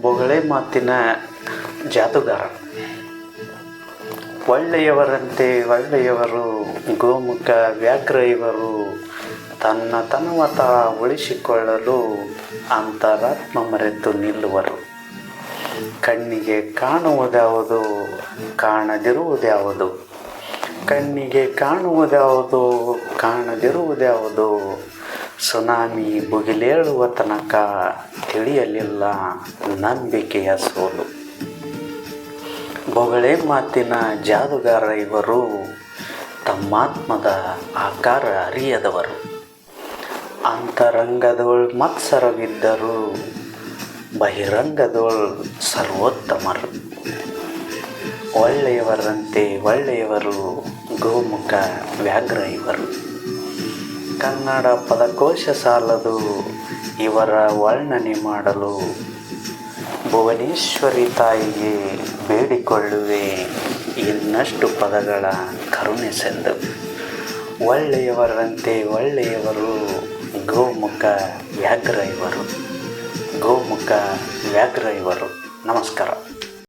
ಬೊಗಳೆ ಮಾತಿನ ಜಾದುಗಾರ. ಒಳ್ಳೆಯವರಂತೆ ಒಳ್ಳೆಯವರು, ಗೋಮುಖ ವ್ಯಾಘ್ರ ಇವರು ತನ್ನ ತನವತ ಉಳಿಸಿಕೊಳ್ಳಲು ಅಂತರಾತ್ಮ ಮರೆತು ನಿಲ್ಲುವರು. ಕಣ್ಣಿಗೆ ಕಾಣುವುದ್ಯಾವುದು, ಕಾಣದಿರುವುದ್ಯಾವುದು. ಕಣ್ಣಿಗೆ ಕಾಣುವುದ್ಯಾವುದು, ಕಾಣದಿರುವುದ್ಯಾವುದು ಸುನಾಮಿ ಬುಗಿಲೇಳುವ ತನಕ ತಿಳಿಯಲಿಲ್ಲ ನಂಬಿಕೆಯ ಸೋಲು. ಬೊಗಳೆ ಮಾತಿನ ಜಾದುಗಾರ ಇವರು ತಮ್ಮಾತ್ಮದ ಆಕಾರ ಅರಿಯದವರು. ಅಂತರಂಗದೋಳ್ ಮತ್ಸರವಿದ್ದರು, ಬಹಿರಂಗದೋಳ್ ಸರ್ವೋತ್ತಮರು. ಒಳ್ಳೆಯವರಂತೆ ಒಳ್ಳೆಯವರು, ಗೋಮುಖ ವ್ಯಾಘ್ರ ಇವರು. ಕನ್ನಡ ಪದಕೋಶ ಸಾಲದು, ಇವರ ವರ್ಣನೆ ಮಾಡಲು ಭುವನೇಶ್ವರಿ ತಾಯಿಗೆ ಬೇಡಿಕೊಳ್ಳುವೆ. ಇನ್ನಷ್ಟು ಪದಗಳ ಕರುಣೆ ಸೆಂದು. ಒಳ್ಳೆಯವರಂತೆ ಒಳ್ಳೆಯವರು, ಗೋಮುಖ ವ್ಯಾಘ್ರ ಇವರು. ಗೋಮುಖ ವ್ಯಾಘ್ರ ಇವರು. ನಮಸ್ಕಾರ.